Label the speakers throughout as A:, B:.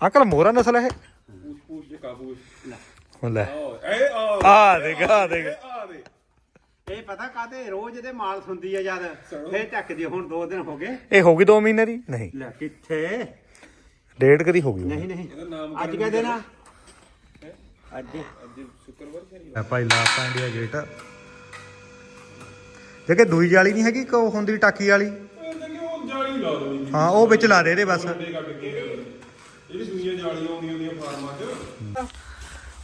A: Uncle ਮੋਰਾ ਨਸਲ ਹੈ
B: ਪੂਛ ਪੂਛ
A: ਇਹ। ਲੈ।
B: ਏ ਆ
A: ਆ ਦੇਖ ਆ ਦੇਖ।
B: ਆ ਦੇ
C: ਇਹ ਪਤਾ ਕਾਤੇ ਰੋਜ਼ ਇਹਦੇ ਮਾਲ ਹੁੰਦੀ ਆ ਜਦ ਫੇਰ ਢੱਕਦੀ ਹੁਣ 2 ਦਿਨ ਹੋ ਗਏ।
A: ਇਹ ਹੋ ਗਈ 2 ਮਹੀਨੇ ਦੀ? ਨਹੀਂ।
C: ਲੈ ਕਿੱਥੇ?
A: ਡੇਢ ਕਦੀ ਹੋ ਗਈ
C: ਨਹੀਂ ਨਹੀਂ। ਅੱਜ ਕਿਹ ਦਿਨ ਆ? ਅੱਜ।
B: ਅੱਜ ਸ਼ੁੱਕਰਵਾਰ
A: ਲੈ ਭਾਈ ਲਾਤਾ ਇੰਡੀਆ ਗੇਟ। ਜੇ ਕਿ ਦੂਈ ਜਾਲੀ ਨਹੀਂ ਹੈਗੀ ਕੋ ਹੁੰਦੀ ਟਾਕੀ ਵਾਲੀ?
B: ਇਹ ਤਾਂ ਕਿ ਉਹ ਜਾਲੀ ਲਾ ਦੇਣੀ।
A: ਹਾਂ ਉਹ ਵਿੱਚ ਲਾ ਦੇ ਇਹਦੇ ਬਸ।
B: ਜਿਹੜੀ ਦੁਨੀਆ ਜਾਲੀਆਂ ਆਉਂਦੀਆਂ ਹੁੰਦੀਆਂ ਫਾਰਮਾਂ 'ਚ।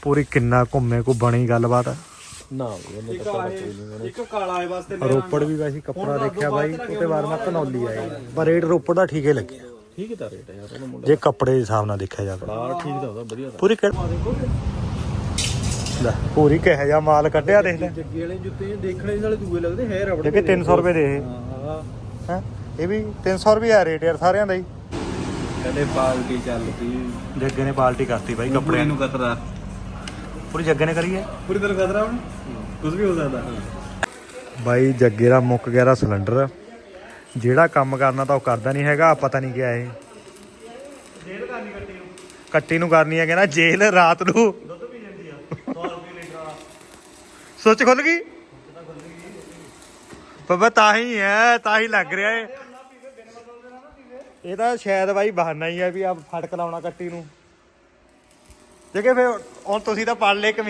A: ਪੂਰੀ ਕਿੰਨਾ ਘੁੰਮੇ ਕੋ ਬਣੀ ਗੱਲਬਾਤ।
C: ਆਏ ਇੱਕ ਕਾਲਾ ਆਏ ਵਾਸਤੇ
A: ਰੋਪੜ ਵੀ ਵੈਸੇ ਕੱਪੜਾ ਦੇਖਿਆ ਬਾਈ ਉਹਦੇ ਬਾਅਦ ਮੈਂ ਧਨੌਲੀ ਆਈ ਪਰ ਰੇਟ ਰੋਪੜ ਦਾ ਠੀਕ ਹੀ ਲੱਗਿਆ।
D: ਠੀਕ ਹੈ ਤਾਂ ਰੇਟ ਹੈ ਯਾਰ ਉਹਨੂੰ
A: ਜੇ ਕੱਪੜੇ ਦੇ ਹਿਸਾਬ ਨਾਲ ਦੇਖਿਆ ਜਾਵੇ।
D: ਮੁੰਡਾ ਠੀਕ ਤਾਂ ਉਹਦਾ ਵਧੀਆ
A: ਪੂਰੀ ਲੈ ਪੂਰੀ ਕਿਹੋ ਜਿਹਾ ਮਾਲ ਕੱਢਿਆ ਦੇਖ ਲੈ।
D: ਜੱਗੀ ਵਾਲੇ ਜੁੱਤੇ ਦੇਖਣੇ ਨਾਲੇ ਦੂਏ ਲੱਗਦੇ ਹੈ ਰਬੜ
A: ਜੇ ਕਿ 300 ਰੁਪਏ ਦੇ ਇਹ।
D: ਹਾਂ
A: ਹੈ। ਇਹ ਵੀ 300 ਰੁਪਏ ਆ ਰੇਟ ਯਾਰ ਸਾਰਿਆਂ ਦਾ ਹੀ।
D: ਕਹਿੰਦੇ ਪਾਲਟੀ ਚੱਲਦੀ।
A: ਜੱਗੇ ਨੇ ਪਾਲਟੀ ਕਰਤੀ ਬਾਈ
D: ਕੱਪੜੇ
A: ਕੱਪੜਿਆਂ
D: ਨੂੰ। ਕਤਰਾ।
A: ਪੂਰੀ ਜੱਗੇ ਨੇ ਕਰੀਏ
D: ਪੂਰੀ ਤਰ੍ਹਾਂ ਕਤਰਾ ਹੁਣ? ਕੁਝ ਵੀ ਹੋ ਸਕਦਾ।
A: ਬਾਈ ਜੱਗੇ ਦਾ ਮੁੱਕ ਗਿਆ ਦਾ ਸਿਲੰਡਰ। ਜਿਹੜਾ ਕੰਮ ਕਰਨਾ ਤਾਂ ਉਹ ਕਰਦਾ ਨਹੀਂ ਹੈਗਾ ਪਤਾ ਨਹੀਂ ਕਿਆ ਇਹ। ਜੇਲ੍ਹ ਕਰਨੀ ਕੱਟੀ ਨੂੰ। ਕੱਟੀ ਨੂੰ ਕਰਨੀ ਹੈ ਕਹਿੰਦਾ ਜੇਲ੍ਹ ਰਾਤ ਨੂੰ। ਦੁੱਧ ਪੀ ਜਾਂਦੀ ਆ। 100 ਰੁਪਏ ਲੀਟਰ ਸੁੱਚ ਖੁੱਲ ਗਈ? ਬਾਬਾ ਤਾਂ ਹੀ ਹੈ ਤਾਂ ਹੀ ਲੱਗ ਰਿਹਾ ਏ ਇਹ ਤਾਂ ਸ਼ਾਇਦ ਬਾਈ ਬਹਾਨਾ ਹੀ ਹੈ ਵੀ ਆ ਫੜਕ ਲਾਉਣਾ ਕੱਟੀ ਨੂੰ। ਜੇ ਕਿ ਹੁਣ ਤੁਸੀਂ ਤਾਂ ਪੜ ਲਏ ਇੱਕ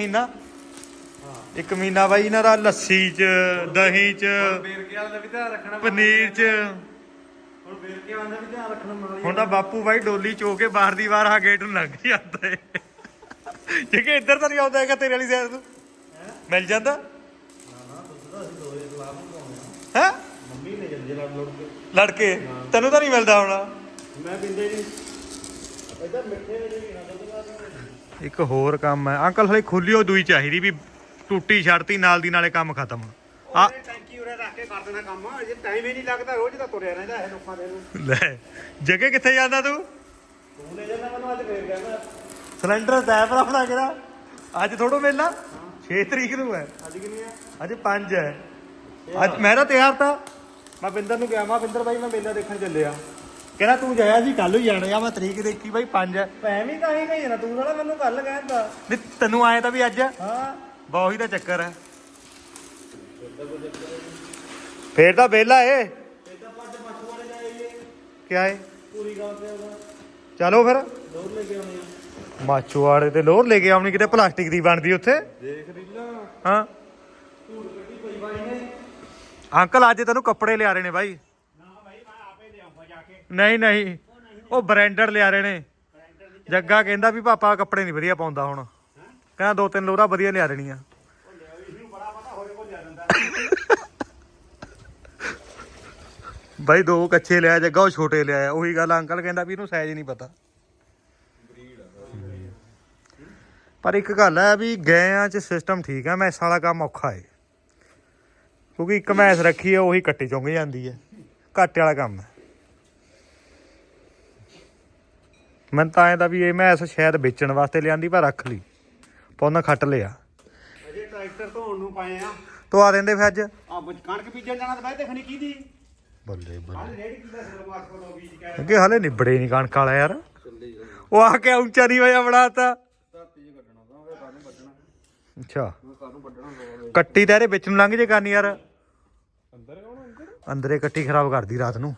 A: ਇੱਕ ਮਹੀਨਾ ਬਾਈ ਇਹਨਾਂ ਦਾ ਲੱਸੀ ਚ, ਦਹੀਂ ਚ
C: ਬੇਰਕੇ ਵਾਲਾ ਵੀ ਧਿਆਨ ਰੱਖਣਾ
A: ਪਨੀਰ ਚ।
C: ਹੁਣ ਬੇਰਕੇ ਵਾਲਾ ਵੀ ਧਿਆਨ ਰੱਖਣਾ ਮਾਲ
A: ਹੁਣ ਤਾਂ ਬਾਪੂ ਬਾਈ ਡੋਲੀ ਚੋ ਕੇ ਬਾਹਰ ਦੀ ਬਾਹਰ ਆ ਗੇਟ ਨੂੰ ਲੰਘ ਜਾਂਦਾ ਏ। ਜੇ ਇੱਧਰ ਤਾਂ ਨਹੀਂ ਆਉਂਦਾ ਹੈਗਾ ਤੇਰੇ ਵਾਲੀ ਸਾਈਡ ਤੋਂ ਮਿਲ ਜਾਂਦਾ? ਹੈ?
C: ਮੰਮੀ ਨੇ ਜੰਜੇ ਨਾਲ ਲੁੜ ਕੇ।
A: ਲੜਕੇ ਤੈਨੂੰ ਤਾਂ ਨਹੀਂ ਮਿਲਦਾ ਹੋਣਾ?
C: ਮੈਂ ਬਿੰਦੇ ਨਹੀਂ। ਇਹਦਾ ਮਿੱਠੇ ਵਿੱਚ ਵੀ ਨਾ ਦੁੱਧ ਦਾ
A: ਇੱਕ ਹੋਰ ਕੰਮ ਹੈ। ਅੰਕਲ ਹਲੇ ਖੁੱਲਿਓ ਦੂਈ ਚਾਹੀਦੀ ਵੀ ਟੁੱਟੀ ਛੱਡਤੀ ਨਾਲ ਦੀ ਨਾਲੇ ਕੰਮ ਖਤਮ। ਆ
C: ਉਹਨੇ ਟੈਂਕੀ ਉਰੇ ਰੱਖ ਕੇ ਕਰ ਦੇਣਾ ਕੰਮ। ਜੇ ਟਾਈਮ ਹੀ ਨਹੀਂ ਲੱਗਦਾ ਰੋਜ਼ ਤਾਂ ਤੁਰਿਆ ਰਹਿੰਦਾ ਇਹ ਲੋਕਾਂ ਦੇ ਨੂੰ।
A: ਲੈ ਜਗੇ ਕਿੱਥੇ ਜਾਂਦਾ ਤੂੰ?
C: ਤੂੰ ਲੈ ਜਾਂਦਾ ਮੈਨੂੰ ਅੱਜ ਫੇਰ ਕਹਿੰਦਾ।
A: ਸਿਲੰਡਰ ਤੈ ਭਰਾਉਣਾ ਕਿਹੜਾ? ਅੱਜ ਥੋੜੋ ਮੇਲਾ? 6 ਤਰੀਕ ਨੂੰ ਹੈ।
C: ਅੱਜ ਕਿੰਨੀ ਆ
A: ਅੱਜ 5 ਹੈ। ਅੱਜ ਮੈਂ ਤਾਂ ਤਿਆਰ ਤਾਂ। ਮੈਂ ਬਿੰਦਰ ਨੂੰ ਕਿਹਾ ਮੈਂ ਬਿੰਦਰ ਬਾਈ ਮੈਂ ਮੇਲਾ ਦੇਖਣ ਚੱਲਿਆ। ਕਹਿੰਦਾ ਤੂੰ ਜਾਇਆ ਸੀ ਕੱਲ ਹੀ ਜਾਣਾ ਆ। ਮੈਂ ਤਰੀਕ ਦੇਖੀ ਬਾਈ 5 ਹੈ
C: ਐਵੇਂ ਤਾਂ ਹੀ ਕਹੀ ਨਾ ਤੂੰ ਨਾ ਮੈਨੂੰ ਕੱਲ ਕਹਿੰਦਾ।
A: ਨਹੀਂ ਤੈਨੂੰ ਆਏ ਤਾਂ ਵੀ ਅੱਜ। ਹੈ।
C: ਹਾਂ
A: ਬਾ ਉਹੀ ਤਾਂ ਚੱਕਰ ਹੈ ਫੇਰ ਤਾਂ ਏ
C: ਵਾਲੇ
A: ਕਿਆ ਏ?
C: ਪੂਰੀ ਗੱਲ ਤੇ ਉਹਦਾ।
A: ਚਲੋ ਫਿਰ।
C: ਲੋਰ ਲੈ ਕੇ ਆਉਣੀ ਆ।
A: ਮਾਚੋਵਾੜੇ ਤੇ ਲੋਰ ਲੈ ਕੇ ਆਉਣੀ ਕਿਤੇ ਪਲਾਸਟਿਕ ਦੀ ਬਣਦੀ ਉੱਥੇ।
C: ਦੇਖ ਰੀਲਾ।
A: ਹਾਂ।
C: ਧੂੜ ਕੱਢੀ ਪਈ ਬਾਈ ਨੇ।
A: ਅੰਕਲ, ਅੱਜ ਤੈਨੂੰ ਕੱਪੜੇ ਲਿਆ ਰਹੇ ਨੇ ਬਾਈ। ਨਹੀਂ ਨਹੀਂ। ਉਹ ਬ੍ਰਾਂਡਡ ਲਿਆ ਰਹੇ ਨੇ। ਜੱਗਾ ਕਹਿੰਦਾ ਵੀ ਪਾਪਾ ਕੱਪੜੇ ਨਹੀਂ ਵਧੀਆ ਪਾਉਂਦਾ ਹੁਣ। ਕਹਿੰਦਾ ਦੋ ਤਿੰਨ ਲੋਰਾ ਵਧੀਆ ਲਿਆ ਦੇਣੀਆਂ। ਬਾਈ, ਦੋ ਕੱਚੇ ਲਿਆ, ਜੱਗਾ ਉਹ ਛੋਟੇ ਲਿਆ ਉਹੀ ਗੱਲ ਅੰਕਲ ਕਹਿੰਦਾ ਵੀ ਇਹਨੂੰ ਸਾਈਜ਼ ਨਹੀਂ ਪਤਾ। ਪਰ ਇੱਕ ਗੱਲ ਹੈ ਵੀ ਗਇਆਂ ਚ ਸਿਸਟਮ ਠੀਕ ਹੈ ਮੈਸ ਵਾਲਾ ਕੰਮ ਔਖਾ ਹੈ ਕਿਉਂਕਿ ਇੱਕ ਮੈਸ ਰੱਖੀ ਹੈ ਉਹੀ ਕੱਟੀ ਚੁੰਗ ਜਾਂਦੀ ਹੈ ਘਾਟੇ ਵਾਲਾ ਕੰਮ ਹੈ ਮੈਂ ਤਾਂ ਐਂ ਦਾ ਵੀ ਇਹ ਮੈਸ ਸ਼ਾਇਦ ਵੇਚਣ ਵਾਸਤੇ ਲਿਆਂਦੀ ਪਰ ਰੱਖ ਲਈ। ਪੌਣਾ ਖੱਟ ਲਿਆ।
C: ਅਜੇ ਟਰੈਕਟਰ ਧੋਣ ਨੂੰ ਪਾਏ ਆ।
A: ਤੋ ਆ ਦਿੰਦੇ ਫਿਰ ਅੱਜ?
C: ਆ ਕਣਕ ਬੀਜਣ ਜਾਣਾ ਤਾਂ ਬਾਈ ਦੇਖਣੀ ਕੀ ਦੀ?
A: ਬੱਲੇ ਬੱਲੇ।
C: ਹਾਲੇ ਰੇੜੀ ਕਿੱਦਾਂ ਸਿਰ ਮਾਰ ਕੋਲ ਬੀਜ ਕੇ
A: ਅੱਗੇ ਹਲੇ ਨਿਬੜੇ ਨਹੀਂ ਕਣਕ ਵਾਲਾ ਯਾਰ। ਉਹ ਆ ਕੇ ਉੱਚਾ ਨਹੀਂ ਹੋਇਆ ਬਣਾਤਾ।
D: ਧਰਤੀ 'ਚ ਕੱਢਣਾ ਤਾਂ ਉਹ ਕਾਹਨੂੰ ਵੱਢਣਾ
A: ਅੱਛਾ।
D: ਕਾਹਨੂੰ ਵੱਢਣਾ ਹੋਵੇ
A: ਕੱਟੀ ਤਾਂ ਇਹਦੇ ਵਿੱਚ ਨੂੰ ਲੰਘ ਜੇ ਕਰਨੀ ਯਾਰ।
B: ਅੰਦਰ ਕੌਣ ਅੰਦਰ?
A: ਅੰਦਰੇ ਕੱਟੀ ਖਰਾਬ ਕਰਦੀ ਰਾਤ ਨੂੰ।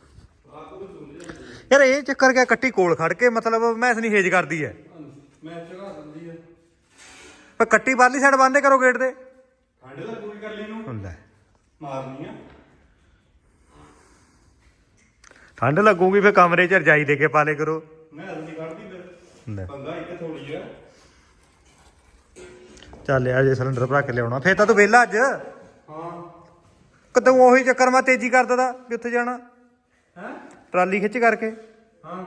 A: ਯਾਰ ਇਹ ਚੱਕਰ ਕਿਆ ਕੱਟੀ ਕੋਲ ਖੜ ਕੇ ਮਤਲਬ ਮੈਸ ਨਹੀਂ ਹੇਜ ਕਰਦੀ ਹੈ
B: ਮੈਂ ਚੜਾ ਦਿੰਦੀ ਹੈ
A: ਪਰ ਕੱਟੀ ਬਾਹਰਲੀ ਸਾਈਡ ਬੰਦੇ ਕਰੋ ਗੇਟ ਦੇ
B: ਠੰਡ ਦਾ ਪੂਰੀ ਕਰ ਲਈ ਨੂੰ।
A: ਹੁੰਦਾ
B: ਮਾਰਨੀ ਆ।
A: ਠੰਡ ਲੱਗੂਗੀ ਫਿਰ ਕਮਰੇ 'ਚ ਰਜਾਈ ਦੇ ਕੇ ਪਾਲੇ ਕਰੋ।
B: ਮੈਂ ਅੱਜ ਨਹੀਂ ਕੱਢਦੀ ਫਿਰ।
A: ਲੈ,
B: ਪੰਗਾ ਇੱਕ ਥੋੜੀ ਆ।
A: ਚੱਲ ਆ ਜੇ ਸਿਲੰਡਰ ਭਰਾ ਕੇ ਲਿਆਉਣਾ। ਫੇਰ ਤਾਂ ਤੂੰ ਵਿਹਲਾ ਅੱਜ।
B: ਹਾਂ
A: ਕਦੋਂ ਉਹੀ ਚੱਕਰ ਮੈਂ ਤੇਜ਼ੀ ਕਰ ਦਦਾ ਵੀ ਉੱਥੇ ਜਾਣਾ।
B: ਹੈ?
A: ਟਰਾਲੀ ਖਿੱਚ ਕਰਕੇ।
B: ਹਾਂ।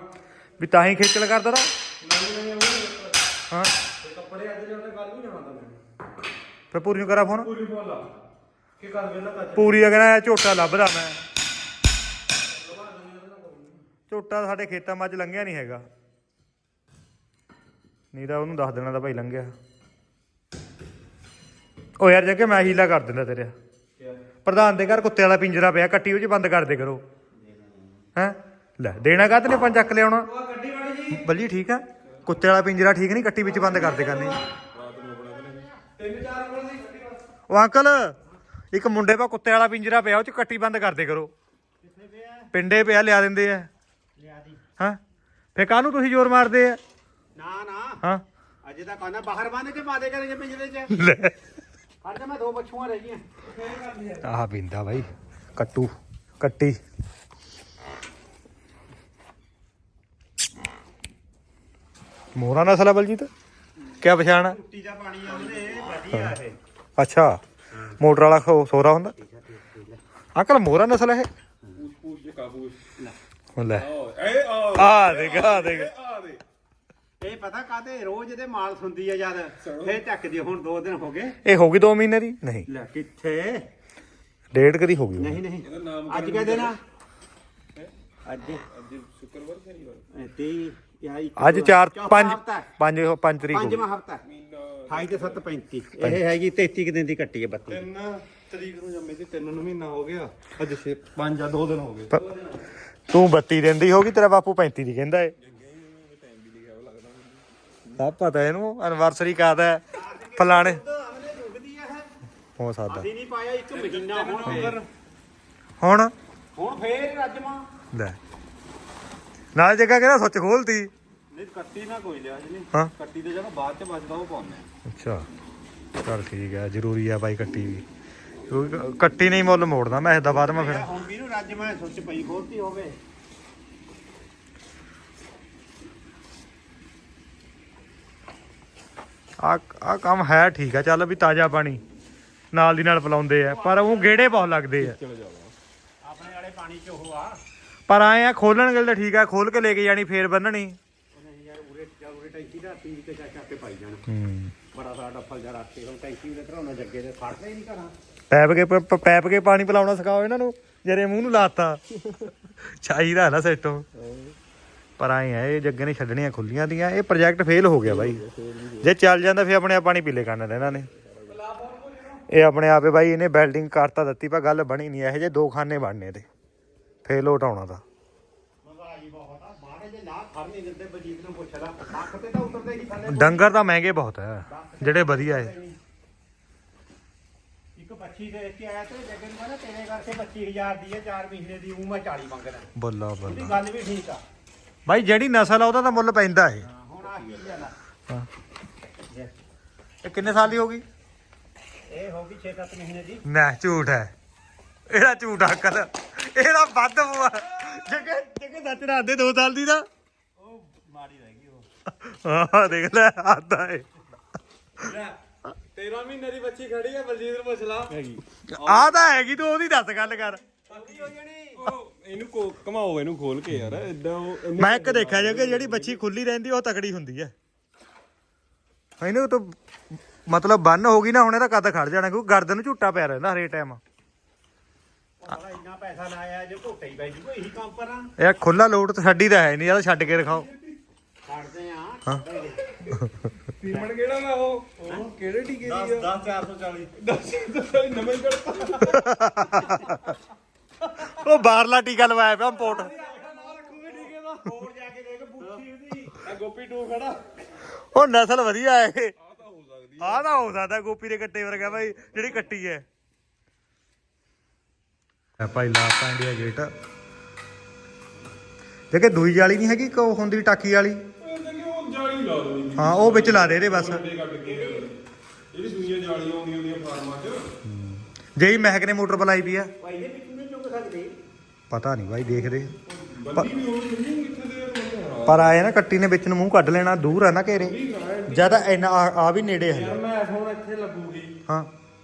A: ਵੀ ਤਾਂ ਹੀ ਖੇਚਲ ਕਰ ਦਦਾ
B: ਨਵੀਂ ਨਵੀਂ ਉਹ
A: ਹਾਂ।
B: ਤੇ ਕੱਪੜੇ ਅੱਜ ਲਿਆਉਂਦੇ ਕੱਲ ਨੂੰ ਜਾਣਾ ਤਾਂ ਮੈਂ
A: ਫਿਰ ਪੂਰੀ ਨੂੰ ਕਰਾ ਫੋਨ?
B: ਪੂਰੀ ਫੋਨ ਲਾ। ਕੀ ਕਰ ਵੇਲਾ ਕੱਚ
A: ਪੂਰੀ ਦਾ ਕਹਿੰਦਾ ਝੋਟਾ ਲੱਭਦਾ ਮੈਂ। ਝੋਟਾ ਸਾਡੇ ਖੇਤਾਂ ਮੱਝ ਲੰਘਿਆ ਨਹੀਂ ਹੈਗਾ। ਨਹੀਂ ਤਾਂ ਉਹਨੂੰ ਦੱਸ ਦੇਣਾ ਤਾਂ ਭਾਈ ਲੰਘਿਆ। ਉਹ ਯਾਰ ਜੱਗੇ ਮੈਂ ਹੀਲਾ ਕਰ ਦਿੰਦਾ ਤੇਰੇ। ਪ੍ਰਧਾਨ ਦੇ ਘਰ ਕੁੱਤੇ ਵਾਲਾ ਪਿੰਜਰਾ ਪਿਆ ਕੱਟੀ ਉਹ ਚ ਬੰਦ ਕਰ ਦੇ ਕਰੋ। ਹੈ? ਲੈ ਦੇਣਾ ਕਾਹਤੇ ਨੇ ਪੰਜ ਚੱਕ ਲਿਆਉਣਾ? ਬੱਲੀ ਠੀਕ ਆ। ਕੁੱਤੇ ਵਾਲਾ ਪਿੰਜਰਾ ਠੀਕ ਨਹੀਂ ਕੱਟੀ ਵਿੱਚ ਬੰਦ ਕਰਦੇ ਕਰਨੀ। ਉਹ ਅੰਕਲ ਇੱਕ ਮੁੰਡੇ ਪਾ ਕੁੱਤੇ ਵਾਲਾ ਪਿੰਜਰਾ ਪਿਆ ਉਹ ਚ ਕੱਟੀ ਬੰਦ ਕਰਦੇ ਕਰੋ। ਪਿੰਡੇ ਪਿਆ ਲਿਆ ਦਿੰਦੇ ਆ।
C: ਲਿਆ ਦੀ
A: ਹਾਂ? ਫੇ ਕਾਹਨੂੰ ਤੁਸੀਂ ਜ਼ੋਰ ਮਾਰਦੇ ਆ?
C: ਨਾ ਨਾ।
A: ਹਾਂ?
C: ਅਜੇ ਤਾਂ ਕਹਿੰਦਾ ਬਾਹਰ ਬੰਨ ਕੇ ਪਾ ਦੇ ਕਰੇ ਜੇ ਪਿੰਜਰੇ 'ਚ।
A: ਲੈ
C: ਕੱਢ ਮੈਂ ਦੋ ਬੱਛੂਆਂ ਰਹਿ ਗਈਆਂ।
A: ਆਹ ਪਿੰਦਾ ਬਾਈ ਕੱਟੂ ਕੱਟੀ। ਮੋਰਾ ਨਸਲ ਆ ਬਲਜੀਤ? ਕਿਆ ਪਛਾਣ ਆ?
C: ਟੁੱਟੀ ਦਾ ਪਾਣੀ ਆਉਂਦੇ ਵਧੀਆ ਇਹ।
A: ਅੱਛਾ ਮੋਟਰ ਵਾਲਾ ਖੋ- ਸੋਰਾ ਹੁੰਦਾ? ਅੰਕਲ ਮੋਰਾ ਨਸਲ ਹੈ ਇਹ? ਲੈ।
B: ਓ ਏ ਆ।
A: ਆ ਦੇਖ ਆ ਦੇਖ।
C: ਇਹ ਪਤਾ ਕਾਤੇ ਰੋਜ਼ ਇਹਦੇ ਮਾਲ ਸੁੰਦੀ ਆ ਜਦ? ਫੇਰ ਢੱਕਦੀ ਹੁਣ ਦੋ ਦਿਨ ਹੋ ਗਏ।
A: ਇਹ ਹੋ ਗਈ 2 ਮਹੀਨੇ ਦੀ? ਨਹੀਂ।
C: ਲੈ ਕਿੱਥੇ?
A: ਡੇਢ ਕਦੀ ਹੋ ਗਈ।
C: ਨਹੀਂ ਨਹੀਂ। ਅੱਜ ਕਿਹ ਦਿਨ ਆ ਅੱਜ।
B: ਅੱਜ ਸ਼ੁੱਕਰਵਾਰ ਸ਼ਨੀਵਾਰ।
C: ਤੇ ਯਾ ਇੱਕ
A: ਅੱਜ 4
C: ਚੌਥਾ
A: 5
C: ਹਫ਼ਤਾ ਹੈ।
A: 5 5 ਤਰੀਕ ਹੋ ਗਈ।
C: ਪੰਜਵਾਂ ਹਫਤਾ
B: ਮਹੀਨਾ
C: 28 ਤੇ 7 35 ਇਹ ਹੈਗੀ 33 ਕੁ ਦਿਨ ਦੀ ਕੱਟੀ ਹੈ ਬੱਤੀ।
D: ਤਿੰਨ ਤਰੀਕ ਨੂੰ ਜੰਮੇ ਸੀ ਤਿੰਨ ਨੂੰ ਮਹੀਨਾ ਹੋ ਗਿਆ। ਅੱਜ ਛੇ ਪੰਜ ਆ ਦੋ ਦਿਨ ਹੋ ਗਏ।
A: ਤੂੰ 32 ਦਿਨ ਦੀ ਹੋ ਗਈ ਤੇਰਾ ਬਾਪੂ 35 ਦੀ ਕਹਿੰਦਾ ਏ। ਸਭ ਪਤਾ ਇਹਨੂੰ ਐਨਵਰਸਰੀ ਕਾਦਾ ਫਲਾਣੇ।
C: ਆ
A: ਹੋ ਸਕਦਾ।
C: ਅਸੀਂ ਨਹੀਂ ਪਾਇਆ ਇੱਕ ਮਹੀਨਾ ਹੁਣ।
A: ਹੁਣ?
C: ਹੁਣ ਫੇਰ ਰਾਜਮਾ
A: ਲੈ। ਨਾਲ ਜਗ੍ਹਾ ਕਿਹੜਾ ਸੁੱਚ ਖੋਲਤੀ?
D: ਨਹੀਂ ਕੱਟੀ ਨਾ ਕੋਈ ਲਿਆ ਜੀ ਨਹੀਂ।
A: ਹਾਂ।
D: ਕੱਟੀ ਤੇ ਜਿਹੜਾ ਬਾਅਦ ਚ ਬਚਦਾ ਉਹ ਪਾਉਂਦੇ
A: ਅੱਛਾ। ਚਲ ਠੀਕ ਹੈ ਜ਼ਰੂਰੀ ਆ ਬਾਈ ਕੱਟੀ ਵੀ। ਕੱਟੀ ਨਹੀਂ ਮੁੱਲ ਮੋੜਦਾ ਮੈਂ ਇਹਦਾ ਬਾਅਦ ਮੈਂ ਫਿਰ
C: ਹੁਣ ਵੀ ਨੂੰ ਰਾਜਮਾ ਸੁੱਚ ਪਈ ਖੋਲਤੀ ਹੋਵੇ।
A: ਆ ਆ ਕੰਮ ਹੈ ਠੀਕ ਆ ਚੱਲ ਵੀ ਤਾਜ਼ਾ ਪਾਣੀ ਨਾਲ ਦੀ ਨਾਲ ਪਿਲਾਉਂਦੇ ਆ ਪਰ ਉਹ ਗੇੜੇ ਬਹੁਤ ਲੱਗਦੇ ਆ।
C: ਆਪਣੇ ਵਾਲੇ ਪਾਣੀ ਚ ਉਹ ਆ।
A: ਪਰ ਆਏ ਆ ਖੋਲਣ ਗੱਲ ਤਾਂ ਠੀਕ ਆ ਖੋਲ ਕੇ ਲੈ ਕੇ ਜਾਣੀ ਫੇਰ ਬੰਨਣੀ ਪੈਪ ਕੇ ਪੈਪ ਕੇ ਪਾਣੀ ਪਿਲਾਉਣਾ ਸਿਖਾਓ ਇਹਨਾਂ ਨੂੰ ਜਰੇ ਮੂੰਹ ਨੂੰ ਲਾਤਾ। ਚਾਹੀਦਾ ਨਾ ਸੈਟੋਂ ਪਰ ਆਏ ਆ ਇਹ ਜੱਗੇ ਨੇ ਛੱਡਣੀਆਂ ਖੁੱਲੀਆਂ ਦੀਆਂ ਇਹ ਪ੍ਰੋਜੈਕਟ ਫੇਲ ਹੋ ਗਿਆ ਬਾਈ। ਜੇ ਚੱਲ ਜਾਂਦਾ ਫੇਰ ਆਪਣੇ ਆਪ ਪਾਣੀ ਪੀਲੇ ਕਰਨਾ ਇਹਨਾਂ ਨੇ। ਇਹ ਆਪਣੇ ਆਪੇ ਬਾਈ ਇਹਨੇ ਬਿਲਡਿੰਗ ਕਰਤਾ ਦਿੱਤੀ ਪਰ ਗੱਲ ਬਣੀ ਨਹੀਂ ਇਹੋ ਜੇ ਦੋ ਖਾਨੇ ਬਣਨੇ ਤੇ। ਫੇਲ ਉਟਾਉਣਾ ਦਾ ਡੰਗਰ ਤਾਂ ਮਹਿੰਗੇ ਬਹੁਤ ਹੈ ਜਿਹੜੇ ਵਧੀਆ ਹੈ।
C: ਇੱਕ 25 ਦੇ ਕੇ ਆਇਆ ਤੇ ਜੱਗੇ ਨੂੰ ਕਹਿੰਦਾ ਤੇਰੇ ਕਰਕੇ 25000 ਦੀ ਹੈ 4 ਮਹੀਨੇ ਦੀ ਉਹ ਮੈਂ 40 ਮੰਗਦਾ।
A: ਬੱਲਾ ਬੱਲਾ।
C: ਗੱਲ ਵੀ ਠੀਕ ਆ।
A: ਬਾਈ ਜਿਹੜੀ ਨਸਲ ਆ ਉਹਦਾ ਤਾਂ ਮੁੱਲ ਪੈਂਦਾ ਇਹ।
C: ਹੁਣ ਆ ਕੀ ਲੈਣਾ
A: ਹਾਂ। ਇਹ ਕਿੰਨੇ ਸਾਲ ਦੀ ਹੋ ਗਈ?
C: ਇਹ ਹੋ ਗਈ 6-7 ਮਹੀਨੇ ਦੀ।
A: ਨਾ ਝੂਠ ਹੈ। ਇਹਦਾ ਝੂਠ ਅਕਲ। ਇਹਦਾ ਵੱਧ ਹੋਆ ਜਗੇ ਜਗੇ ਸੱਚ ਰਾਦੇ 2 ਸਾਲ ਦੀ ਦਾ
C: ਉਹ ਮਾੜੀ ਰਹਿ ਗਈ ਉਹ।
A: ਆਹ ਦੇਖ ਲੈ ਆਦਾ ਏ
D: 13 ਮਹੀਨੇ ਦੀ ਬੱਚੀ ਖੜੀ ਆ ਬਲਜੀਤ ਨੂੰ ਪੁੱਛ ਲਾ।
A: ਆਹ ਤਾਂ ਹੈਗੀ ਤੂੰ ਉਹਦੀ ਦੱਸ ਗੱਲ ਕਰ।
C: ਪੱਕੀ ਹੋ ਜਾਣੀ।
B: ਉਹ ਇਹਨੂੰ ਕੋ ਘਮਾਓ ਇਹਨੂੰ ਖੋਲ ਕੇ ਯਾਰ ਇਦਾਂ ਉਹ ਇਹਨੇ-
A: ਮੈਂ ਇੱਕ ਦੇਖਿਆ ਜਗੇ ਜਿਹੜੀ ਬੱਚੀ ਖੁੱਲੀ ਰਹਿੰਦੀ ਉਹ ਤਕੜੀ ਹੁੰਦੀ ਹੈ। ਇਹਨੂੰ ਤਾਂ ਮਤਲਬ ਬੰਨ ਹੋ ਗਈ ਨਾ ਹੁਣ ਇਹਦਾ ਕੱਦ ਖੜ ਜਾਣਾ ਕਿਉਂਕਿ ਗਰਦਨ ਨੂੰ ਝੂਟਾ ਪਿਆ ਰਹਿੰਦਾ ਹਰੇ ਟਾਈਮ
C: ਸਾਲਾ ਇੰਨਾ ਪੈਸਾ ਲਾਇਆ ਜੇ ਘੋਟੇ ਹੀ ਪੈ ਜੂਗਾ ਇਹੀ ਕੰਮ ਕਰਾਂ।
A: ਇਹ ਖੁੱਲਾ ਲੋਟ ਤਾਂ ਛੱਡੀ ਦਾ ਹੈ ਨਹੀਂ ਇਹਦਾ ਛੱਡ ਕੇ ਦਿਖਾਓ
C: ਛੱਡਦੇ ਆ।
A: ਹਾਂ।
B: ਸੀਮਨ ਕਿਹੜਾ ਵਾ ਉਹ? ਉਹ ਕਿਹੜੇ ਟੀਕੇ ਦੀ
D: 10
B: ਆ?
D: 440
B: ਦੱਸ ਦੱਸ ਨਵਾਂ ਹੀ ਕਰਤਾ
A: ਉਹ ਬਾਹਰਲਾ ਟੀਕਾ ਲਵਾਇਆ ਪਿਆ ਇੰਪੋਰਟ
C: ਹੋਰ ਜਾ ਕੇ ਦੇਖ ਬੁੱਢੀ ਉਹਦੀ
B: ਆ ਗੋਪੀ ਟੂ ਖੜਾ।
A: ਉਹ ਨਸਲ ਵਧੀਆ ਹੈ। ਇਹ
B: ਆ ਤਾਂ ਹੋ ਸਕਦੀ
A: ਆਹ ਤਾਂ ਹੋ ਸਕਦਾ ਗੋਪੀ ਦੇ ਕੱਟੇ ਵਰਗਾ ਭਾਈ ਜਿਹੜੀ ਕੱਟੀ ਹੈ। ਆ ਭਾਈ ਲਾਤਾ ਇੰਡੀਆ ਗੇਟ। ਦੇਖੇ ਦੂਈ ਜਾਲੀ ਨਹੀਂ ਹੈਗੀ ਕੋ ਹੁੰਦੀ ਟਾਕੀ ਵਾਲੀ।
B: ਉਹ ਤਾਂ ਕਿ ਉਹ ਜਾਲੀ ਲਾ ਦੋ
A: ਹਾਂ ਉਹ ਵਿੱਚ ਲਾ ਦੇ ਇਹਦੇ ਬਸ।
B: ਕੱਢ ਕੇ। ਜਿਹੜੀ ਸੂਈਆਂ ਜਾਲੀਆਂ ਆਉਂਦੀਆਂ ਹੁੰਦੀਆਂ ਫਾਰਮਾਂ 'ਚ।
A: ਜਿਹੀ ਮਹਿਕ ਨੇ ਮੋਟਰ ਬੁਲਾਈ ਪਈ ਆ।
C: ਭਾਈ ਦੇ ਵਿੱਚ ਨਹੀਂ ਚੁੱਕ ਸਕਦੇ
A: ਪਤਾ ਨਹੀਂ ਭਾਈ ਦੇਖਦੇ
B: ਵੀ
A: ਪਰ ਆਏ ਨਾ ਕੱਟੀ ਨੇ ਵਿੱਚ ਨੂੰ ਮੂੰਹ ਕੱਢ ਲੈਣਾ ਦੂਰ ਆ ਨਾ ਘੇਰੇ। ਜ਼ਿਆਦਾ ਇੰਨਾ ਆ ਆ ਵੀ ਨੇੜੇ ਹੈ
D: ਮੈਂ ਹੁਣ ਇੱਥੇ ਲੱਗੂਗੀ।
A: ਹਾਂ।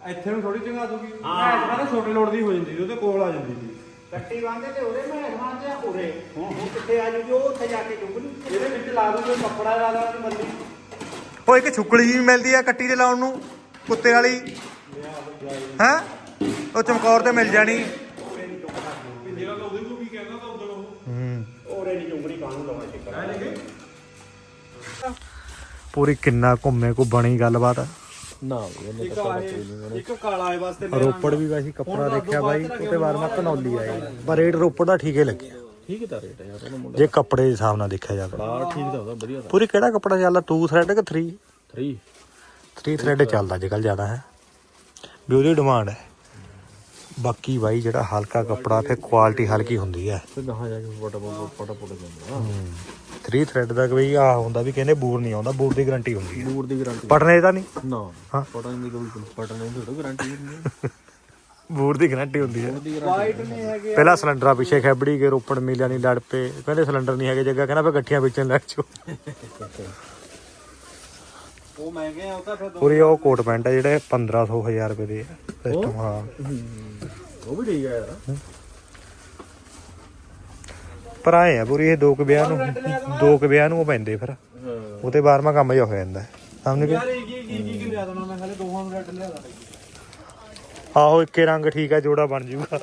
D: ਇੱਥੇ ਨੂੰ ਥੋੜੀ ਚੰਗਾ ਦੂਗੀ ਮੈਂ ਕਹਿੰਦਾ ਛੋਟੇ ਲੋੜ ਦੀ ਹੋ ਜਾਂਦੀ ਸੀ ਉਹਦੇ ਕੋਲ ਆ ਜਾਂਦੀ ਸੀ।
C: ਕੱਟੀ ਬੰਦੇ ਤੇ ਉਹਦੇ ਮੈਂ ਬੰਦੇ ਆ ਉਰੇ। ਹੁਣ ਹੁਣ ਕਿੱਥੇ ਆ ਜੂਗੀ ਉਹ ਉੱਥੇ ਜਾ ਕੇ ਚੁੱਕ ਲਈ
D: ਇਹਦੇ ਵਿੱਚ ਲਾ ਦੂਗੇ ਕੱਪੜਾ ਲਾ ਲਾ ਮੱਲੀ
A: ਉਹ ਇੱਕ ਛੁੱਕਲੀ ਜੀ ਮਿਲਦੀ ਆ ਕੱਟੀ ਦੇ ਲਾਉਣ ਨੂੰ ਕੁੱਤੇ ਵਾਲੀ। ਹੈ? ਉਹ ਚਮਕੌਰ ਤੇ ਮਿਲ ਜਾਣੀ।
B: ਜਿਹੜਾ ਤਾਂ ਉਹਦੇ ਕੋ ਵੀ ਕਹਿੰਦਾ ਤਾਂ ਉਦੋਂ ਉਹ?
A: ਹੂੰ।
C: ਉਰੇ ਨਹੀਂ ਚੁੰਗੜੀ ਕਾਹਨੂੰ ਲਾਉਣਾ ਚੱਕਰ
A: ਪੂਰੀ ਕਿੰਨਾ ਘੁੰਮੇ ਕੋ ਬਣੀ ਗੱਲਬਾਤ।
D: ਇੱਕ ਆਏ ਇੱਕ ਕਾਲਾ ਆਏ ਵਾਸਤੇ ਲੈ
A: ਰੋਪੜ ਵੀ ਵੈਸੇ ਕੱਪੜਾ ਦੇਖਿਆ ਬਾਈ ਉਹਦੇ ਬਾਅਦ ਮੈਂ ਧਨੌਲੀ ਆਈ ਪਰ ਰੇਟ ਰੋਪੜ ਦਾ ਠੀਕੇ ਲੱਗਿਆ।
D: ਠੀਕ ਤਾਂ ਰੇਟ ਹੈ ਯਾਰ ਉਹਦਾ ਮੁੰਡਾ
A: ਜੇ ਕੱਪੜੇ ਦੇ ਹਿਸਾਬ ਨਾਲ ਦੇਖਿਆ ਜਾਵੇ।
D: ਬੜਾ ਠੀਕ ਤਾਂ ਉਹਦਾ ਵਧੀਆ
A: ਪੂਰੀ ਕਿਹੜਾ ਕੱਪੜਾ ਚੱਲਦਾ 2 ਥ੍ਰੈਡ ਕਿ 3
D: 3
A: 3 ਥ੍ਰੈਡ ਚੱਲਦਾ ਅੱਜ ਕੱਲ ਜ਼ਿਆਦਾ ਹੈ। ਵੀ ਉਹਦੀ ਡਿਮਾਂਡ ਹੈ। ਬਾਕੀ ਬਾਈ ਜਿਹੜਾ ਹਲਕਾ ਕੱਪੜਾ ਫਿਰ ਕੁਆਲਿਟੀ ਹਲਕੀ ਹੁੰਦੀ ਹੈ।
D: ਤੇ ਗਾਹਾਂ ਜਾ ਕੇ ਫਟਾ ਫਟਾ ਫਟਾ ਜਾਂਦਾ
A: 3 ਥ੍ਰੈਡ ਦਾ ਬਈ ਆ ਹੁੰਦਾ ਵੀ ਕਹਿੰਦੇ ਬੂਰ ਨਹੀਂ ਆਉਂਦਾ ਬੂਰ ਦੀ ਗਾਰੰਟੀ ਹੁੰਦੀ ਹੈ।
D: ਬੂਟ ਦੀ ਗਾਰੰਟੀ
A: ਪਟਨੇ ਦਾ ਨਹੀਂ?
D: ਨਾ
A: ਹਾਂ।
D: ਪਟਾ ਨਹੀਂ ਕੋਈ ਪਟਾ ਨਹੀਂ ਥੋੜਾ ਗਾਰੰਟੀ ਨਹੀਂ
A: ਬੂਰ ਦੀ ਗਾਰੰਟੀ ਹੁੰਦੀ ਹੈ।
D: ਦੀ ਗਾਰੰਟੀ ਨਹੀਂ ਹੈਗੇ।
A: ਪਹਿਲਾਂ ਸਿਲੰਡਰਾਂ ਪਿੱਛੇ ਖੈਬੜੀ ਕੇ ਰੋਪੜ ਮਿਲਿਆ ਨਹੀਂ ਲੜ ਪਏ ਕਹਿੰਦੇ ਸਿਲੰਡਰ ਨਹੀਂ ਹੈਗੇ ਜਗ੍ਹਾ ਕਹਿੰਦਾ ਫੇ ਗੱਠੀਆਂ ਵੇਚਣ ਲੱਗ ਜਾਓ।
D: ਉਹ ਮਹਿੰਗੇ ਆ ਉਹ ਤਾਂ ਫਿਰ
A: ਪੂਰੀ ਉਹ ਕੋਟ ਪੈਂਟ ਹੈ ਜਿਹੜੇ 1500 1000 ਰੁਪਏ ਦੇ ਆ ਸਿਸਟਮ ਹਾਂ।
D: ਉਹ ਵੀ ਠੀਕ ਹੈ ਯਾਰ।
A: ਪਰ ਆਏ ਆ ਪੂਰੀ ਇਹ ਦੋ ਕੁ ਵਿਆਹ ਨੂੰ ਦੋ ਕੁ ਵਿਆਹ ਨੂੰ ਉਹ ਪੈਂਦੇ ਫਿਰ।
D: ਹਾਂ।
A: ਉਹਤੇ ਬਾਰਵਾਂ ਕੰਮ ਜਿਹਾ ਹੋ ਜਾਂਦਾ ਹੈ। ਸਮਝ ਗਏ?
D: ਕੀ ਕੀ ਕੀ ਕੀ ਲਿਆ ਦੇਣਾ ਮੈਂ ਖਾਲੀ ਦੋਹਾਂ ਨੂੰ ਰੈਡ ਲਿਆ ਦੇਣਾ
A: ਆਹੋ ਇੱਕੇ ਰੰਗ ਠੀਕ ਆ ਜੋੜਾ ਬਣ ਜੂਗਾ।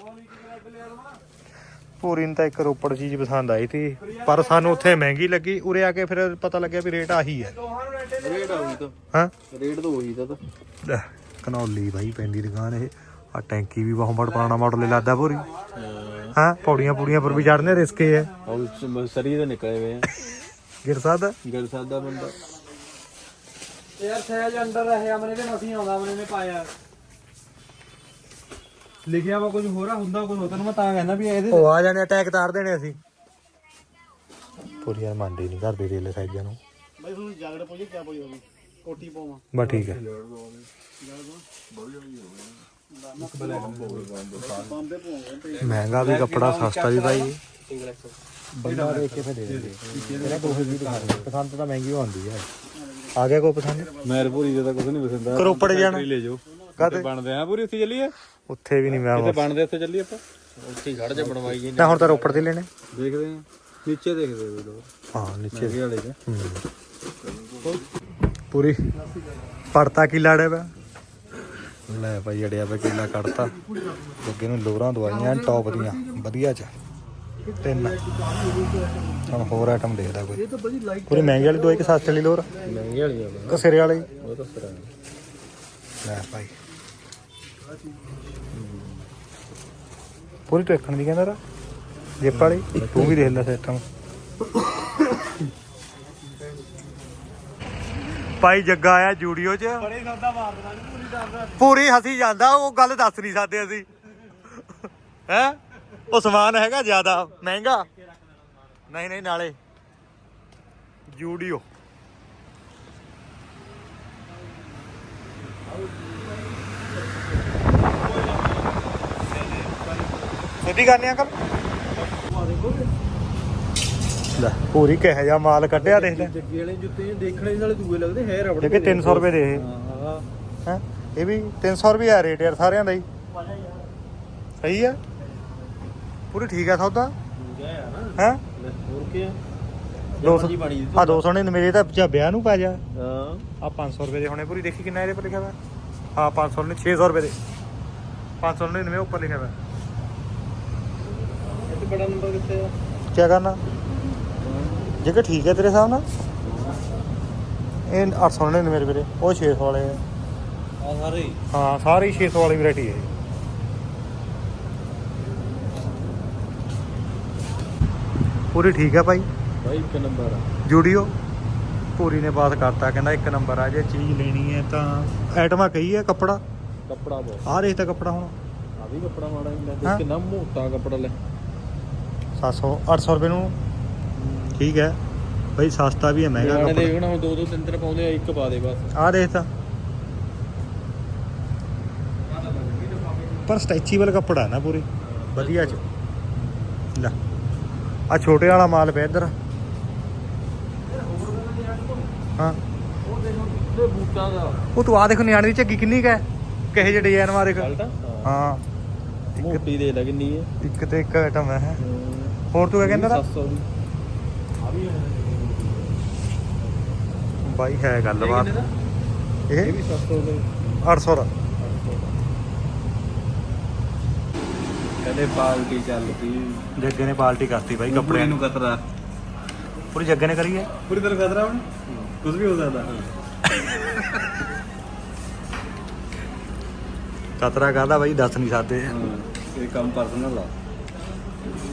A: ਪੂਰੀ ਨੂੰ ਤਾਂ ਇੱਕ ਰੋਪੜ ਚੀਜ਼ ਪਸੰਦ ਆਈ ਸੀ ਪਰ ਸਾਨੂੰ ਉੱਥੇ ਮਹਿੰਗੀ ਲੱਗੀ ਉਰੇ ਆ ਕੇ ਫਿਰ ਪਤਾ ਲੱਗਿਆ ਵੀ ਰੇਟ ਆਹੀ ਹੈ।
D: ਰੇਟ ਆ ਉਹੀ ਤਾਂ।
A: ਹਾਂ?
D: ਰੇਟ ਤਾਂ ਉਹੀ ਤਾਂ ਤਾਂ।
A: ਲੈ, ਕਨੌਲੀ ਬਾਈ ਪੈਂਦੀ ਦੁਕਾਨ ਇਹ ਆ ਟੈਂਕੀ ਵੀ ਬਹੁਤ ਬੜਾ ਪੁਰਾਣਾ ਮਾਡਲ ਲੱਗਦਾ ਪੂਰੀ ਹਾਂ ਪੌੜੀਆਂ ਪੂੜੀਆਂ ਪਰ ਵੀ ਚੜਨੇ ਰਿਸਕੇ ਹੈ
D: ਉਹ ਸਰੀ ਦੇ ਨਿਕਲੇ ਹੋਏ ਆ।
A: ਗਿਰ ਸਕਦਾ?
D: ਗੱਲ ਸਾਦਾ ਬੰਦਾ। ਯਾਰ ਸਹਿਜ ਅੰਡਰ ਰਹੇ ਅਮਨੇ ਤੇ ਮਸੀਂ ਆਉਂਦਾ ਅਮਨੇ ਨੇ ਪਾਇਆ। ਲਿਖਿਆ ਵਾ ਕੁਝ ਹੋਰ ਆ ਹੁੰਦਾ ਕੁਝ ਤੈਨੂੰ ਮੈਂ ਤਾਂ ਕਹਿੰਦਾ ਵੀ ਇਹਦੇ
A: ਉਹ ਆ ਜਾਣੇ ਅਟੈਕ ਤਾਰ ਦੇਣੇ ਅਸੀਂ। ਪੂਰੀ ਯਾਰ ਮੰਨਦੇ ਨਹੀਂ ਘਰ ਦੇ ਰੇਲੇ ਸਾਈਜ਼ਾਂ ਨੂੰ
D: ਬਾਈ ਤੁਹਾਨੂੰ ਜਾਗੜ ਪੋਜੀ ਕਿਆ ਪੋਜੀ ਹੋਵੇ ਕੋਟੀ ਪਾਵਾਂ
A: ਬਸ ਠੀਕ ਹੈ। ਮਹਿੰਗਾ ਵੀ ਕੱਪੜਾ ਸਸਤਾ ਵੀ ਬਾਈ। ਬੰਦਾ ਦੇਖ ਕੇ ਫਿਰ ਦੇ ਦੇ ਇਹਦਾ ਦੋਹੇ ਵੀ ਪਸੰਦ ਪਸੰਦ ਤਾਂ ਮਹਿੰਗੀ ਹੁੰਦੀ ਹੈ। ਆ ਗਿਆ ਕੋਈ ਪਸੰਦ?
D: ਮੈਰਪੁਰੀ ਦੇ ਤਾਂ ਕੁਝ ਨਹੀਂ ਪਸੰਦ
A: ਕਰੋਪੜ ਜਾਣਾ।
D: ਲੈ ਜਾਓ।
A: ਕਾਤੇ
D: ਬਣਦੇ ਆ ਪੂਰੀ ਉੱਥੇ ਚੱਲੀਏ।
A: ਉੱਥੇ ਵੀ ਨਹੀਂ ਮੈਂ
D: ਕਿਤੇ ਬਣਦੇ ਉੱਥੇ ਚੱਲੀਏ ਆਪਾਂ? ਉੱਥੇ ਖੜ ਜਾ ਬਣਵਾਈ ਜੀ
A: ਤਾਂ ਹੁਣ ਤਾਂ ਰੋਪੜ ਤੇ ਲੈਣੇ।
D: ਦੇਖਦੇ ਆ। ਨੀਚੇ ਦੇਖਦੇ ਆ ਲੋ
A: ਹਾਂ ਨੀਚੇ।
D: ਇਹ ਵਾਲੇ ਚ।
A: ਪੂਰੀ। ਪੜਤਾ ਕੀ ਲਾੜੇ ਵਾ ਲੈ ਭਾਈ ਅੜਿਆ ਵੇ ਕਿਲਾ ਕੱਢਤਾ ਅੱਗੇ ਨੂੰ ਲੋਰਾਂ ਦਵਾਈਆਂ ਟੌਪ ਦੀਆਂ। ਵਧੀਆ ਚ। ਤਿੰਨ। ਹੁਣ ਹੋਰ ਆਈਟਮ ਦੇਖਦਾ ਕੋਈ। ਪੂਰੀ ਮਹਿੰਗੀ ਵਾਲੀ ਦਵਾਈ ਕਿ ਸਸਤੀ ਵਾਲੀ ਲੋਰ?
D: ਮਹਿੰਗੇ ਵਾਲੀ ਆ।
A: ਸਿਰੇ ਵਾਲੀ?
D: ਉਹ ਤਾਂ ਸਰਾ
A: ਲੈ ਭਾਈ। ਪੂਰੀ ਟੇਕਣ ਦੀ ਕਹਿੰਦਾ ਰਾ ਜੇਪ ਵਾਲੀ ਤੂੰ ਵੀ ਦੇਖ ਲੈ ਸਿਸਟਮ ਭਾਈ ਜੱਗਾ ਆਇਆ ਜੂਡੀਓ 'ਚ।
D: ਬੜੇ ਸੌਦਾ ਪੂਰੀ
A: ਹਸੀ ਜਾਂਦਾ ਉਹ ਗੱਲ ਦੱਸ ਨਹੀਂ ਸਕਦੇ ਅਸੀਂ। ਹੈ? ਉਹ ਸਮਾਨ ਹੈਗਾ ਜ਼ਿਆਦਾ ਮਹਿੰਗਾ। ਨਹੀਂ ਨਹੀਂ ਨਾਲੇ। ਜੂਡੀਓ। ਸਿੱਧੀ ਕਰਨੀ ਅੰਕਲ ਲੈ ਪੂਰੀ ਕਿਹੋ ਜਿਹਾ ਮਾਲ ਕੱਢਿਆ ਦੇਖ ਲੈ।
D: ਜੱਗੇ ਵਾਲੇ ਜੁੱਤੇ ਦੇਖਣੇ ਨਾਲੇ ਦੂਏ ਲੱਗਦੇ ਹੈ ਰਬੜ
A: ਦੇਖੇ 300 ਰੁਪਏ ਦੇ ਇਹ।
D: ਹਾਂ
A: ਇਹ ਵੀ 300 ਰੁਪਏ ਆ ਰੇਟ ਯਾਰ ਸਾਰਿਆਂ ਦਾ ਹੀ। ਸਹੀ ਆ? ਪੂਰੀ ਠੀਕ ਆ ਸੌਦਾ?
D: ਹੈ? ਹੋਰ ਕੀ ਆ?
A: 200
D: ਜੀ ਬਣੀ
A: ਆ 200 ਨੇ ਮੇਰੇ ਤਾਂ ਵਿਆਹ ਨੂੰ ਪਾ ਜਾ।
D: ਹਾਂ।
A: ਆ 500 ਰੁਪਏ ਦੇ ਹੋਣੇ ਪੂਰੀ ਦੇਖੀ ਕਿੰਨਾ ਇਹਦੇ ਪਰ ਲਿਖਿਆ ਹੋਇਆ ਹਾਂ 500 ਨੇ 600 ਰੁਪਏ ਦੇ। 599 ਉੱਪਰ ਲਿਖਿਆ ਹੋਇਆ
D: ਇਹ ਬੜਾ ਨੰਬਰ ਕਿੱਥੇ ਆ।
A: ਕੀ ਕਰਨਾ? ਜੇਕਰ ਠੀਕ ਹੈ ਤੇਰੇ ਹਿਸਾਬ ਨਾਲ? ਇਹ 899 ਰੁਪਏ ਦੇ ਉਹ 600 ਵਾਲੇ ਆ।
D: ਆ ਸਾਰੇ?
A: ਹਾਂ ਸਾਰੇ ਹੀ 600 ਵਾਲੀ ਵੈਰਾਈਟੀ ਹੈ ਪੂਰੀ ਠੀਕ ਹੈ ਭਾਈ?
D: ਬਾਈ ਇੱਕ ਨੰਬਰ ਆ।
A: ਜੂਡੀਓ ਪੂਰੀ ਨੇ ਬਾਤ ਕਰਤਾ ਕਹਿੰਦਾ ਇੱਕ ਨੰਬਰ ਆ ਜੇ ਚੀਜ਼ ਲੈਣੀ ਹੈ ਤਾਂ ਐਟਮਾਂ ਕਹੀ ਹੈ ਕੱਪੜਾ?
D: ਕੱਪੜਾ ਬਹੁਤ।
A: ਆਹ ਦੇਖ ਤਾਂ ਕੱਪੜਾ ਹੁਣ।
D: ਆ ਵੀ ਕੱਪੜਾ ਮਾੜਾ ਹੀ
A: ਹਾਂ।
D: ਲੈ ਕਿੰਨਾ ਮੋਟਾ ਕੱਪੜਾ ਲੈ।
A: 700 800 ਰੁਪਏ ਨੂੰ। ਠੀਕ ਹੈ। ਬਈ ਸਸਤਾ ਵੀ ਹੈ ਮਹਿੰਗਾ
D: ਨਿਆਣੇ
A: ਕੱਪੜਾ।
D: ਦੇਖਣਾ ਹੁਣ ਦੋ ਦੋ ਤਿੰਨ ਤਿੰਨ ਪਾਉਂਦੇ ਆ ਇੱਕ ਪਾ ਦੇ ਬਸ।
A: ਆਹ ਦੇਖ ਤਾਂ। ਪਰ ਸਟੈਚੀਬਲ ਕੱਪੜਾ ਨਾ ਪੂਰੀ। ਵਧੀਆ ਚ। ਲੈ ਆ ਛੋਟੇ ਵਾਲਾ ਮਾਲ ਪਿਆ ਇੱਧਰ। ਹਾਂ।
D: ਉਹ ਦੇਖੋ ਤੇ ਬੂਟਾਂ ਦਾ
A: ਉਹ ਤੂੰ ਆ ਦੇਖ ਨਿਆਣੇ ਦੀ ਝੱਗੀ ਕਿੰਨੀ ਕੁ ਹੈ? ਕਿਹੇ ਜਿਹੇ ਡਿਜ਼ਾਈਨ ਮਾਰੇ
D: ਸ਼ਰਟ
A: ਹਾਂ। ਇੱਕ
D: ਮੋਟੀ ਦੇ ਲੈ ਕਿੰਨੀ ਹੈ।
A: ਇੱਕ ਤੇ ਇੱਕ ਆਈਟਮ ਹੈ। ਹੋਰ ਤੂੰ ਕੀ ਕਹਿੰਦਾ ਤਾ?
D: 700 ਦੀ। ਆ ਵੀ
A: ਬਾਈ ਹੈ ਗੱਲਬਾਤ।
D: ਇਹ
A: ਇਹ?
D: ਵੀ 700 ਦੇ
A: 800 ਦਾ।
D: ਕਹਿੰਦੇ ਪਾਲਟੀ ਚੱਲ ਪਈ
A: ਜੱਗੇ ਨੇ ਪਾਲਟੀ ਕਰਤੀ ਬਾਈ ਕੱਪੜੇ
D: ਨੂੰ। ਕਤਰਾ।
A: ਪੂਰੀ ਜੱਗੇ ਨੇ ਕਰੀ ਹੈ?
D: ਪੂਰੀ ਤਰ੍ਹਾਂ ਖਤਰਾ ਹੁਣ ਕੁਝ ਵੀ ਹੋ ਸਕਦਾ।
A: ਕਤਰਾ ਕਾਹਦਾ ਬਾਈ? ਦੱਸ ਨਹੀਂ ਸਕਦੇ।
D: ਇਹ ਕੰਮ ਪਰਸਨਲ ਆ।